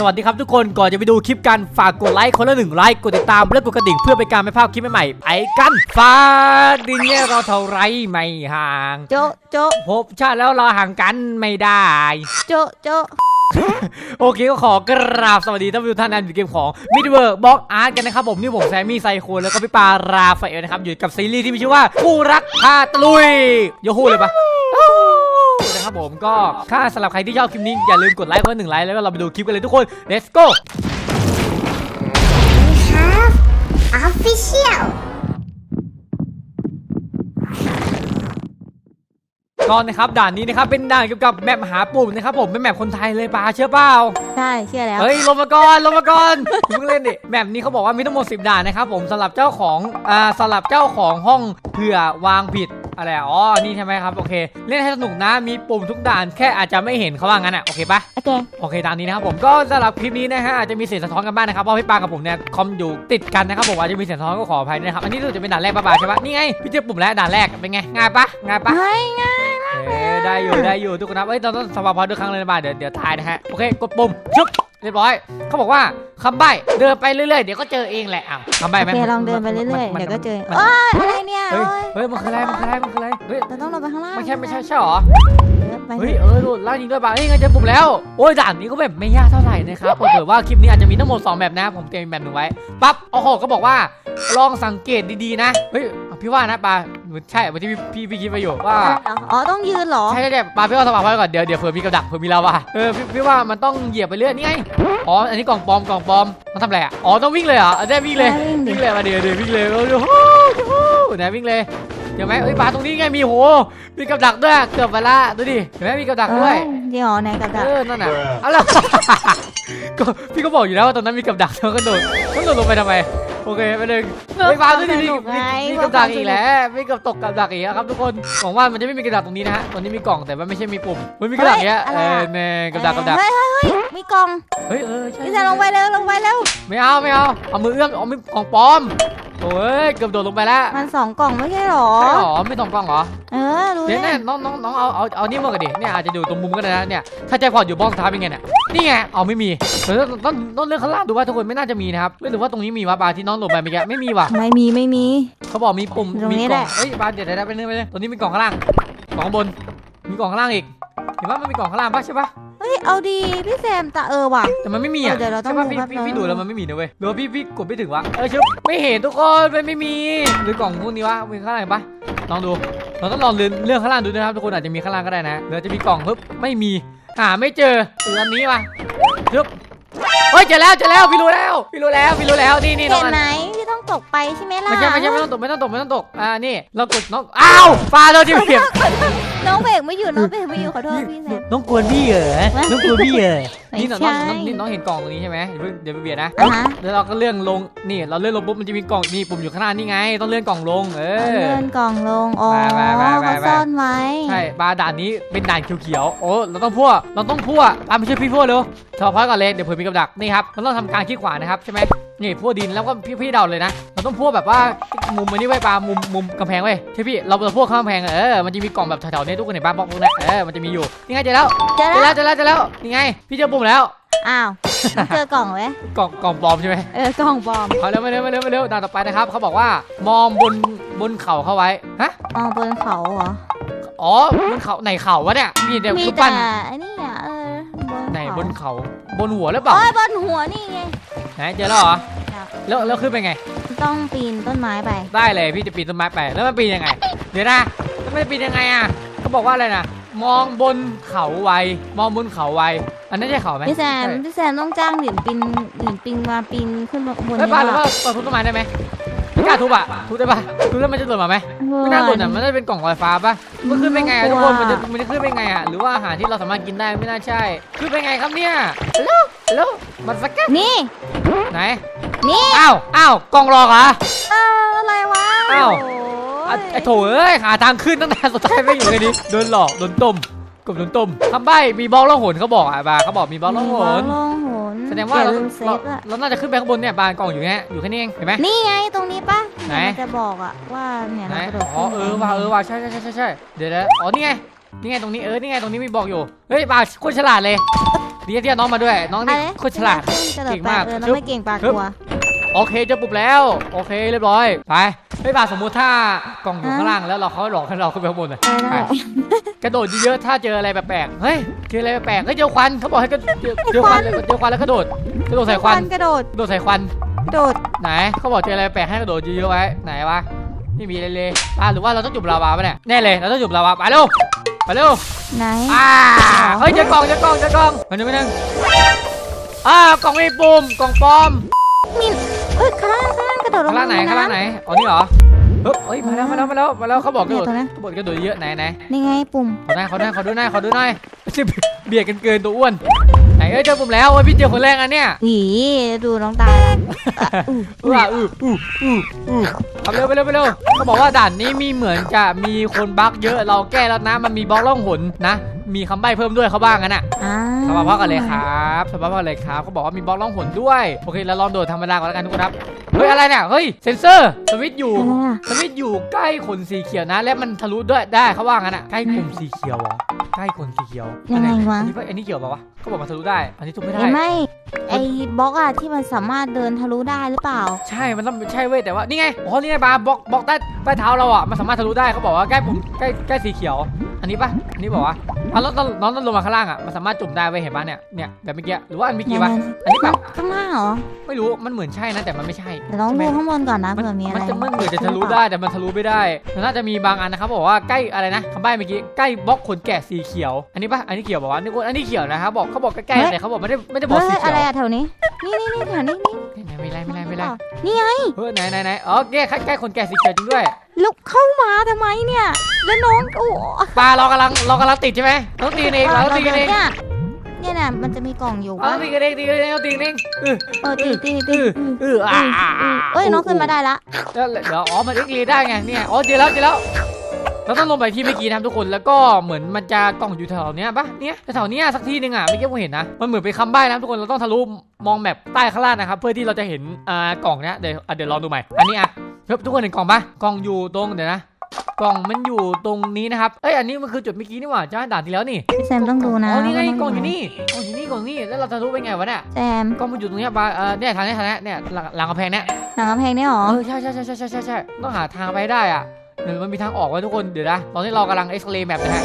สวัสดีครับทุกคนก่อนจะไปดูคลิปกันฝากกดไลค์คนละหนึ่งไลค์กดติดตามและกดกระดิ่งเพื่อเป็นการไม่พลาดคลิปใหม่ๆไปกันฟ้าดินเนี่ยเราเท่าไรไม่ห่าง โจะโจะพบชาติแล้วเราห่างกันไม่ได้ โจะโจะโอเคก็ขอกราบสวัสดีท่านผู้ชมท่านนั้นอยู่เกมของ m i d w o r k Box Art กันนะครับผมนี่ผมแซมมี่ไซโคนแล้วก็พี่ปาราฟาเอลนะครับอยู่กับซีรีส์ที่มีชื่อว่าคู่รักพาตะลุยโยฮูเลยปะ นะครับผมก็ถ้าสำหรับใครที่ชอบคลิปนี้อย่าลืมกดไลค์คนละหนึ่งไลค์แล้วก็เราไปดูคลิปกันเลยทุกคน let's go We have official. ก่อนนะครับด่านนี้นะครับเป็นด่านเกี่ยวกับแมปหาปุ่มนะครับผมเป็นแมปคนไทยเลยปาเชื่อเปล่าใช่เชื่อแล้วเฮ้ยลงมาก่อนลงมาก่อนอย่าเพิ่งเล่นดิแมปนี้เขาบอกว่ามีทั้งหมด10ด่านนะครับผมสำหรับเจ้าของอ่าสำหรับเจ้าของห้องเผื่อวางผิด อะไรอ๋อนี่ใช่ไหมครับโอเค เล่นให้สนุกนะมีปุ่มทุกด่านแค่อาจจะไม่เห็นเขาว่างั้นอะโอเคปะโอเคโอเคตามนี้นะครับผมก็สำหรับคลิปนี้นะฮะอาจจะมีเสียงสะท้อนกันบ้างนะครับเพราะพี่ปากับผมเนี่ยคอมอยู่ติดกันนะครับผมอาจจะมีเสียงสะท้อนก็ขออภัยด้วยนะครับอันนี้รู้สึกจะเป็นด่านแรกปะปาใช่ปะนี่ไงพี่เจอปุ่มแล้วด่านแรกเป็นไงง่ายปะง่ายปะไม่ง่ายมากเอ้ยได้อยู่ได้อยู่ทุกคนนะเอ้ยเราต้องสวัสดีทุกครั้งเลยนะบ้าเดี๋ยวเดี๋ยวทายนะฮะโอเคกดปุ่มชุบ เรียบร้อย เขาบอกว่าคำใบ้เดินไปเรื่อยๆ เดี๋ยวก็เจอเองแหละอ้าวคำใบ้โอไหมเคลองเดินไปเรื่อยๆมันเดี๋ยวก็เจอมันโอ้ยอะไรเนี่ยเฮ้ยโอ้ยเฮ้ยมันคืออะไรมันคืออะไรมันคืออะไรเฮ้ยเราต้องลงไปข้างล่างไม่ใช่ไม่ใช่ใช่หรอเออไปเฮ้ยเออโดดล่างยิงด้วยบ้าเฮ้ยงั้นเจอปุ่มแล้ว โอ้ยด่านนี้ก็แบบไม่ยากเท่าไหร่นะครับเผื่อว่าคลิปนี้อาจจะมีทั้งหมดสองแบบนะ ผมเตรียมแบบหนึ่งไว้ปั๊บโอ้โหก็บอกว่าลองสังเกตดีๆนะเฮ้ยพี่ว่านะปาเหมือนใช่เหมือนที่พี่พี่พี่คิดไปอยู่ว่าอ๋อต้องยืนเหรอ ใช่ใช่ใช่ปาพี่ว่าสว่างไว้ก่อนเดี๋ยวเดี๋ยวเผื่อมีกับดักเผื่อมีลาวาเออพี่พี่ว่ามันต้องเหยียบไปเรื่อยนี่ไงอ๋ออันนี้กล่องปลอมกล่องปลอมต้องทำอะไรอะอ๋อต้องวิ่งเลยเหรอได้วิ่งเลยได้วิ่งดิวิ่งเลยมาเดี๋ยวเดี๋ยววิ่งเลยโอ้โหโอ้โหนะวิ่งเลยเดี๋ยวไหมเอ้ยปลาตรงนี้ไงมีโห มีกับดักด้วย เกือบไปละดูดิ เห็นไหมมีกับดักด้วยเออจริงเหรอไหนกับดัก เออ นั่นน่ะอะไรก็พี่ก็บอกอยู่แล้วว่าตอนนั้นมีกับดักแล้วก็โดดก็โดดลงไปทำไม โอเคไปเลยไปปลาดูดิมีมีมีกับดักอีกแล้วมีกับตกกับดักอีกแล้วครับทุกคนหวังว่ามันจะไม่มีกับดักตรงนี้นะฮะตรงนี้มีกล่องแต่ว่าไม่ใช่มีปุ่มเฮ้ยมีกับดักเนี้ยเออแน่กับดักกับดักเฮ้ยเฮ้ยเฮ้ยมีกล่องเฮ้ยเออใช่พี่แซมลงไปเร็วลงไปเร็วไม่เอาไม่เอาเอามือเอื้อมเอามือกล่องปลอม โอ้ยเกือบโดดลงไปแล้วมันสองกล่องไม่ใช่เหรอ ใช่หรอไม่ต้องกล่องเหรอเออรู้เดี๋ยวแล้เนี่ยวน้องน้องน้องเอาเอาเอานี่มากันดิเนี่ยอาจจะอยู่ตรงมุมก็ได้นะเนี่ยถ้าใจพอดอยู่บ้องท้าเป็นไงเนี่ยนี่ไงเอาไม่มีเออต้องต้องต้องเลือกข้างล่างดูว่าทุกคนไม่น่าจะมีนะครับหรือว่าตรงนี้มีวะบาร์ที่น้องหลบไปเมื่อกี้ไม่มีว่ะไม่มีไม่มี เขาบอกมีปุ่มตรงมีนี้กล่องแหละ เฮ้ยบาร์เดี๋ยวเดี๋ยวไปเรื่อยไปเรื่อยตรงนี้มีกล่องข้างล่างกล่องข้างบนมีกล่องข้างล่างอีกเห็นว่ามันมีกล่องข้างล่างปะใช่ปะเฮ้ยเอาดีพี่แซมตาเออว่ะ แต่มันไม่มีอะเดี๋ยวเราต้องใช่ปะดูพี่แป๊บพี่นึงพี่ดูแล้วมันไม่มีนะเว้ยหรือว่าพี่พี่กดไม่ถึงวะเออชุบไม่เห็นทุกคนมันไม่มีหรือกล่องพวกนี้วะมีข้างล่างเห็นปะลองดูเราต้องลองเลื่อนเลื่อนข้างล่างดูนะครับทุกคนอาจจะมีข้างล่างก็ได้นะเดี๋ยวจะมีกล่องปึ๊บไม่มีหาไม่เจอเอออันนี้วะชุบเฮ้ยเจอแล้วเจอแล้วพี่รู้แล้วพี่รู้แล้วพี่รู้แล้วนี่นี่น้เห็องนอัน ไหมพี่ ต้องตกไปใช่ไหมล่ะไม่ใช่ไม่ใช่ไม่ต้องตกไม่ต้องตกไม่ต้องตกอ่านี่เรากดน้องอ้าวฟาเราที่เปียกน้องเบรกไม่อยู่น้องเบรกไม่อยู่ขอโทษพี่แซมน้องกวนพี่เหรอน้องกวนพี่เหรอไม่นี่น้องใช่น้องนี่น้องเห็นกล่องตรงนี้ใช่ไหมเดี๋ยวเพิ่งเดี๋ยวไปเบียดนะอะฮะแล้วเราก็เลื่อนลงนี่เราเลื่อนลงปุ๊บมันจะมีกล่องนี่ปุ่มอยู่ข้างหน้านี่ไง ต้องเลื่อนกล่องลงเออเลื่อนกล่องลงอ๋อไปไปไปไปเขาซ่อนไว้ใช่บาร์ด่านนี้เป็นด่านเขียวๆโอ้เราต้องพั่วเราต้องพั่วตามไปช่วยพี่พั่วเร็วถอดพอยก่อนเลยเดี๋ยวเผื่อมีกับดักนี่ครับเราต้องทำการคลิกขวานะครับใช่ไหม นี่พั่วดินแล้วก็พี่พี่เดาเลยนะ เราต้องพั่วแบบว่ามุมอันนี้ไว้ปลามุมมุมกำแพงไว้ใช่พี่เราเราพั่วข้างกำแพงเออมันจะมีกล่องแบบแถวๆนี้ทุกคนเห็นป่ะบล็อกพวกนี้เออมันจะมีอยู่นี่ไงเจอแล้วเจอเจอแล้แล้ววเจอแล้วเจอแล้วนี่ไง พี่เจอปุ่มแล้วอ้าวเจอกล่องไว้กล่องกล่องปลอมใช่ไหมเออกล่องปลอมเอาเร็วมาเร็วมาเร็วมาเร็วด่านต่อไปนะครับเขาบอกว่ามองบนบนเขาเข้าไว้ฮะมองบนเขาเหรออ๋อบนเขาไหนเขาวะเนี่ยมีเดี๋ยวมีคือแต่ปั้นอันนี้อะเออไหนเขาบนเขาบนหัวหรือเปล่าโอ้ยบนหัวนี่ไง ไหนเจอแล้วเหรอครับแล้วแล้วขึ้นไปไง ต้องปีนต้นไม้ไป ได้เลยพี่จะปีนต้นไม้ไป แล้วมันปีนยังไง เดี๋ยวนะแล้วมันจะปีนยังไงอะเขาบอกว่าอะไรนะมองบนเขาไวมองบนเขาไวอันนั้นใช่เขาไหมพี่แซมใช่พี่แซมต้องจ้างหลินปินหลินปิงมาปีนขึ้นมาบนเฮ้ยนี้ปาหรือว่ะว่าเราทุบต้นไม้ได้ไหมไม่กล้าทุบอะทุบได้ปะทุบแล้วมันจะหล่นมาไหมไม่น่าหล่นอะมันน่าจะเป็นกล่องลอยฟ้าป่ะมันขึ้นไปไงอะทุกคนมันจะมันจะขึ้นไปไงอะหรือว่าอาหารที่เราสามารถกินได้ไม่น่าใช่ ขึ้นไปไงครับเนี่ยฮัลโหลฮัลโหลมันสักกันนี่ ไหน นี่อ้าว อ้าว กล่องหลอกเหรอ เอออะไรวะอ้าวโอ้อะยไอ้โถเอ้ยหาทางขึ้นตั้งแต่สุดท้ายไม่อยู่เลยดิโดนหลอกโดนต้มกบโดนต้มคำใบ้มีบล็อกล่องหนเขาบอกอะบาเขาบอกมีบล็อกล่องหมีบล็อกนล่องหนแสดงว่าอย่เราลืมเซเราฟอะเราน่าจะขึ้นไปข้างบนเนี่ยบานกล่องอยู่แค่อยู่แค่นี้เองเห็นไหม นี่ไงตรงนี้ปะไหนมันจะบอกอะว่าเนี่ยไหนเรากระโดดอ๋อขึ้นเออว่ะเออว่ะใช่ใช่ใช่ใช่ใช่เดี๋ยวนะอ๋อนี่ไงนี่ไงตรงนี้เออนี่ไงตรงนี้มีบอกอยู่เฮ้ยบาโคตรฉลาดเลย ดีที่เอาน้องมาด้วย น้องนี่อะไรโคตรฉลาดกระโดดเก่งไปมากเออน้องชึบไม่เก่งปากชึบกลัว โอเคเจอปุ๊บแล้ว โอเคเรียบร้อย ไปไม่ป่าสมมุติถ้ากล่องอยู่ข้างล่างแล้วเราเขาหลอกให้เราขึ้นไปข้างบนเลยได้ได้กระโดดเยอะๆถ้าเจออะไรแปลกๆ เฮ้ยเจออะไรแปลกๆ เฮ้ยเจอควันเขาบอกให้กระเจอเจอควันเจอควันแล้วกระโดด กระโดดใส่ควัน กระโดด กระโดดใส่ควัน กระโดด ไหนเขาบอกเจออะไรแปลกให้กระโดดเยอะๆไว้ ไหนวะ ไม่มีอะไรเลยอะหรือว่าเราต้องจุ่มลาวาปะเนี่ย แน่เลย เราต้องจุ่มลาวาไปเร็ว ไปเร็วไหนอ่าเฮ้ยเจอกล่องเจอกล่องเจอกล่องมันจะไม่นั่งอ่ากล่องไม่มีปุ่มกล่องปลอมมินเอ้ยข้างล่างข้างล่างกระโดดลข้างงล่างไหนในข้างล่างไหนอ๋อนี่เหรอเฮ้ยเฮ้ยมาแล้วมาแล้วมาแล้วมาแล้วเขาบอกกระโดดเนี่ยตัวนั้นเขาบอกกระโดดเยอะไหนไหนนี่ไงปุ่มขอได้ขอได้ขอดูหน่อยขอดูหน่อยชิบเบียดกันเกินตัวอ้วนไหน เอ้ยเจอผมแล้วโอ้ยพี่เจอคนแรกอันเนี้ยหวีดูน้องตายแล้วอะอู้อื้ออื้ออื้ออื้ออื้อทำเร็วไปเร็วไปเร็วเขาบอกว่าด่านนี้มีเหมือนจะมีคนบั๊กเยอะเราแก้แล้วนะมันมีบล็อกล่องหนนะ มีคำใบ้เพิ่มด้วยเขาบ้างกันน่ะอ่าสบายพักกันเลยครับสบายพักกันเลยครับเขาบอกว่ามีบล็อกล่องหนด้วยโอเคแล้วลองโดดธรรมดาก่อนแล้วกันทุกคนครับเฮ้ยอะไรเนี่ยเฮ้ยเซนเซอร์สวิตช์อยู่อะไรอะสวิตช์อยู่ใกล้ขนสีเขียวนะ และมันทะลุด้วยได้เขาว่างั้นอะใกล้กลุ่มสีเขียวเหรอ ใกล้ขนสีเขียวยังไงวะอันนี้อันนี้เกี่ยวเปล่าวะเขาบอกมันทะลุได้ อันนี้ทุบไม่ได้ไอ้ไม่ไอ้บล็อกอะที่มันสามารถเดินทะลุได้หรือเปล่า ใช่มันต้องใช่เว้ยแต่ว่านี่ไงอ๋อนี่ไงบาร์บล็อกบล็อกใต้ใต้เท้าเราอะมันสามารถทะลุได้เขาบอกว่าใกล้ปุ่มใกล้ใกล้สีเขียว อันนี้ปะอันนี้บอกว่า อะแล้วน้องน้องต้องลงมาข้างล่างอะมันสามารถจุ่มได้เว้ยเห็นปะเนี่ยเนี่ยแบบเมื่อกี้หรือว่าอันเมื่อกี้ปะอันนี้ปะข้างล่างเหรอไม่รู้มันเหมือนใช่นะแต่มันไม่ใช่เดี๋ยวลองดูข้างบนก่อนนะมันเผื่อมีอะไรมันจะมันเหมือนจะทะลุได้แต่มันทะลุไม่ได้มันน่าจะมีบางอันนะครับบอกว่าใกล้อะไรนะคำใบ้เมื่อกี้ใกล้บล็อกขนแกะสีเขียว อันนี้ปะอันนี้เขียวบอกว่านี่อันนี้เขียวนะครับบอกเขาบอกใกล้ๆแต่เขาบอกไม่ได้ไม่ได้บอกเฮ้สียเขีอะไรยวอะแถวนี้นี่นี่นี่แถวนี้นี่ ไม่ไม่ไรไม่ไรไม่ไรนี่ไงเฮ้ยไหนไหนไหนอ๋อแก้ใกล้ๆขนแกะสีเขียวจริงด้วยลุกเข้ามาทำไมเนี่ย แล้วน้องโอ้ปลาเรากำลังเรากำลังติดใช่ไหมต้องตีนเองเราต้องตีนเองเนี่ยเนี่ยนะมันจะมีกล่องอยู่เราต้องตีกันเองตีกันเองเราตีกันเองเออเออตีตีเอตีอเอออ่าเอ้ยน้องขึ้นมาได้ละแล้วเดี๋ยวอ๋อมันเอ็กซ์ได้ไงเนี่ยอ๋อเจอแล้วเจอแล้ว เราต้องลงไปที่เมื่อกี้นะครับทุกคนแล้วก็เหมือนมันจะกล่องอยู่แถวเนี้ยปะเนี่ยแถวเนี้ยสักที่หนึ่งอะเมื่อกี้ผมเห็นนะมันเหมือนเป็นคำใบ้นะครับทุกคนเราต้องทะลุมองแมปใต้ข้างล่างนะครับเพื่อที่เราจะเห็นอ่ากล่องเนี้ยเดี๋ยวอะเดี๋ยวลองดูใหม่อันนี้อะเฮ้ยทุกคนเห็นกล่องปะกล่องอยู่ตรงเดี๋ยวนะกล่องมันอยู่ตรงนี้นะครับ เอ้ย อันนี้มันคือจุดเมื่อกี้นี่หว่าจ้าด่านที่แล้วนี่พี่แซมต้องดูนะอ๋อนี่ไงว่ากล่องอยู่นี่กล่องอยู่นี่กล่องนี่ แล้วเราจะรู้เป็นไงวะเนี่ย แซม กล่องมันอยู่ตรงเนี้ยบาเออเนี่ยทางนี้ทางนี้เนี่ยหลังหลังกำแพงเนี่ยหนังกำแพงเนี่ยหรอ เออใช่ใช่ใช่ใช่ใช่ใช่ใช่ต้องหาทางไปให้ได้อะ เดี๋ยวมันมีทางออกไว้ทุกคนเดี๋ยวนะตอนที่เรากำลังเอ็กซเรย์แมปนะฮะ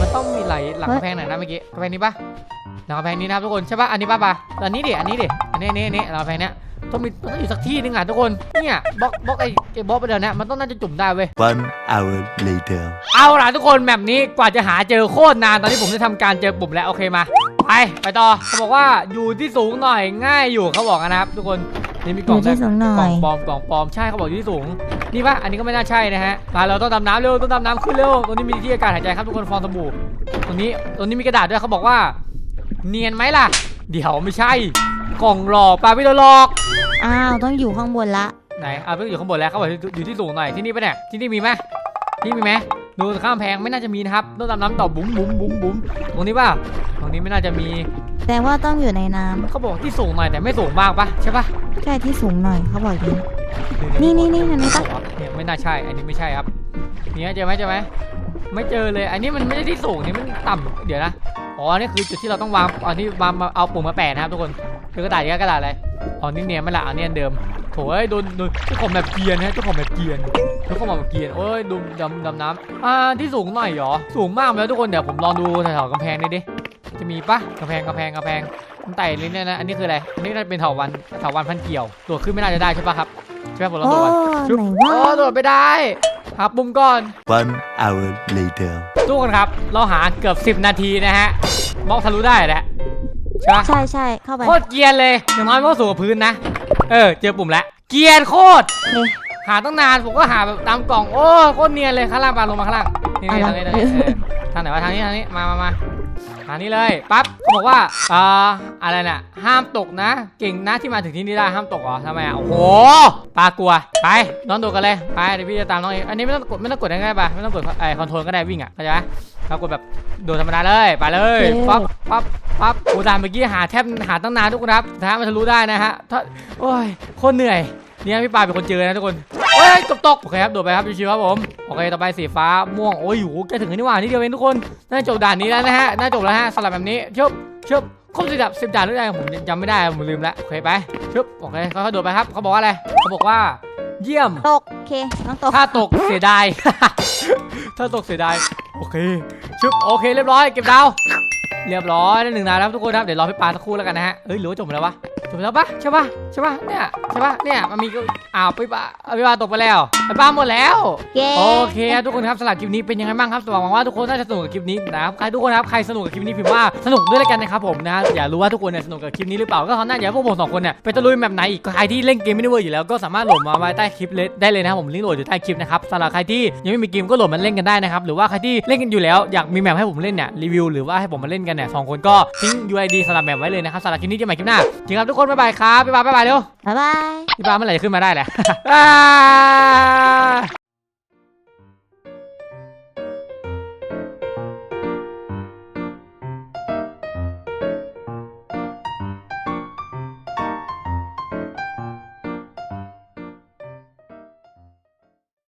มันต้องมีไหลหลังกำแพงไหนนะเมื่อกี้กำแพงนี้ปะหลังกำแพงนี้นะครับทุกคนใช่ปะอันนี้ปะปะอันนี้ดิอันนี้ดิอันนี้อันนี้อันนี้หลังกำแพงเนี้ยต้องมีต้องอยู่สักที่หนึงอะทุกคนเนี่ยบล็อกบล็อกไอ้ไอ้บล็อกไปเดี๋ยวเนี้มันต้องน่าจะจุ่มได้เว้ย One hour later. เอาล่ะทุกคนแบบนี้กว่าจะหาเจอโคตรนานตอนนี้ผมได้ทำการเจอปุ่มแล้วโอเคมาไปไปต่อเขาบอกว่าอยู่ที่สูงหน่อยง่ายอยู่เขาบอกกันนะครับ ทุกคนนี่มีกอล่องยู่ที่สูงหน่กล่ออยงปลอมกล่องปลอมใช่เขาบอกอยู่ที่สูง นี่ปะอันนี้ก็ไม่น่าใช่นะฮะมาเราต้องดำน้ำเร็วต้องดำน้ำขึ้นเร็วตรงนี้มีที่อากาศหายใจครับทุกคนฟองสบู่ตรงนี้ตรงนี้มีกระดาษด้วยเขาบอกว่า เนียนไหมล่ะ เดี๋ยวไม่ใช่ กล่องหลอกปลาไม่โดนหลอกอ้าวต้องอยู่ข้างบนละไหนอะเพิ่งอยู่ข้างบนแล้วเขาบอกอยู่ที่สูงหน่อยที่นี่ปะเนี่ยที่นี่มีไหมที่มีไหม ดูข้ามแพงไม่น่าจะมีนะครับต้องดำน้ำต่อบุ๋มบุ๋มบุ๋มบุ๋มตรงนี้ป่ะตรงนี้ไม่น่าจะมีแสดงว่าต้องอยู่ในน้เขาบอกที่สูงหน่อยแต่ไม่สูงมากปะใช่ปะำใช่ที่สูงหน่อยเขาบอกอย่างนี้เดี๋ยวๆนี่นี่นี่อันนี้ปะ เนี่ยไม่น่าใช่ อันนี้ไม่ใช่ครับเนี่ยเจอไหมเจอไหมไม่เจอเลย อันนี้มันไม่ใช่ที่สูงนี่มันต่ำเดี๋ยวนะอ๋ออันนี่คือจุดที่เราต้องวางอันนี้วางมาเอาปุ่มมาแปะนะครับทุกคนคือกระดาษนี้กระดาษอะไรอ๋อนี่เนี่ยไม่ละอันนี้อันเดิมโถ่เอ้ยโดนโดนเจ้าของแบบเกรียนนะเจ้าของแบบเกรียน เจ้าของแบบเกรียนโอ้ยดูดำดำน้ำอ่าที่สูงหน่อยเหรอ สูงมากไหมทุกคนเดี๋ยวผมลองดูแถวๆกำแพงนี่ดิ จะมีปะกำแพงกำแพงกำแพงมันไต่เลยเนี่ยนะ อันนี้คืออะไร อันนี้น่าจะเป็นเถาวันเถาวันพันเกี่ยว ตัวขึ้นไม่น่าจะได้ใช่ปะครับ ใช่ไหมผมลองโอ้ดูก่อนชุบไหนโอ้ว่าโดดไม่ได้หาปุ่มก่อน One hour later. สู้กันครับ เราหาเกือบ 10 นาทีนะฮะมองทะลุได้แหละใช่ปะใช่ใช่เข้าไปโคตรเกรียนเลยอย่างน้อยมันก็สูงกว่าพื้นนะ เออ เจอปุ่มแล้ว เกรียนโคตรเฮ้ย หาตั้งนานผมก็หาแบบตามกล่องโอ้โคตรเนียนเลยข้างล่างปลาลงมาข้างล่างนี่นี่เอาทางละนี้ทางนี้เออทางไหนวะทางนี้ทางนี้มามามาทางนี้เลยปั๊บเขาบอกว่าอ่าอะไรน่ะห้ามตกนะ เก่งนะที่มาถึงที่นี่ได้ห้ามตกเหรอทำไมอะโอ้โหปลากลัวไปน้องโดดกันเลยไปเดี๋ยวพี่จะตามน้องเองอันนี้ไม่ต้องกดไม่ต้องกดง่ายๆป่ะไม่ต้องกดไอ้คอนโทรลก็ได้วิ่งอะเข้าใจไหมเรากดแบบโดดธรรมดาเลยไปเลยปั๊บปั๊บปั๊บโอ้ด่านเมื่อกี้หาแทบหาตั้งนานทุกคนครับสุดท้ายมันทะลุได้นะฮะถ้าโอ้ยโคตรเหนื่อย เนี่ยพี่ปาเป็นคนเจอนะทุกคนโอ้ยตกตกโอเคครับโดดไปครับชิวๆครับผมโอเคต่อไปสีฟ้าม่วงโอ้ยอยู่ใกล้ถึงแล้วนี่หว่านี่เดียวเองทุกคนน่าจะจบด่านนี้แล้วนะฮะน่าจบแล้วฮะสลับแบบนี้ชึบชึบครบสิบด่านสิบด่านหรือยังผมจำไม่ได้ผมลืมแล้วโอเคไปชึบโอเคค่อยๆโดดไปครับเขาบอกว่าอะไรเขาบอกว่า เยี่ยมตกโอเคน้องตกถ้าตกเสียดาย ถ้าตกเสียดายโอเคชึบโอเคเรียบร้อยเก็บดาวเรียบร้อยได้หนึ่งดาวแล้วทุกคนครับเดี๋ยวรอพี่ปาสักครู่แล้วกันนะฮะเอ้ยหรือว่าจบไปแล้ววะ จบไปแล้วปะใช่ปะใช่ปะเนี่ยใช่ปะเนี่ยมันมีก็อ้าวพี่ปาเอาพี่ปาตกไปแล้วไอ้ปาหมดแล้วเย้ โอเคครับทุกคนครับสำหรับคลิปนี้เป็นยังไงบ้างครับหวังว่าทุกคนน่าจะสนุกกับคลิปนี้นะครับใครทุกคนครับใครสนุกกับคลิปนี้พิมพ์ว่าสนุกด้วยแล้วกันนะครับผมนะอยากรู้ว่าทุกคนเนี่ยสนุกกับคลิปนี้หรือเปล่าก็คราวหน้าอยากให้พวกผมสองคนเนี่ยไปตะลุยแบบไหนอีกใครที่เล่นเกมไม่ได้เวอร์อยู่แล้วก็สามารถโหลดมาไว้ใต้คลิปเลยได้เลยนะครับผมลิงก์โหลดอยู่ใต้คลิปนะครับสำหรับใครที่ยังไม่มีเกมก็โหลดมาเล่นกันได้นะครับหรือว่าใครที่เล่นกันอยู่แล้วอยากมีแมปให้ผมเล่นเนี่ยรีวิวหรือว่าให้ผมมาเล่นกันเนี่ยสองคนก็ทิ้ง UID สำหรับแมปไว้เลยนะครับสำหรับคลิปนี้เจอกันใหม่คลิปหน้าจริงครับทุกคนบ๊ายบายครับบ๊ายบายบ๊ายบายเร็วบ๊ายบาย พี่ปาเมื่อไหร่จะขึ้นมาได้แหละอ่า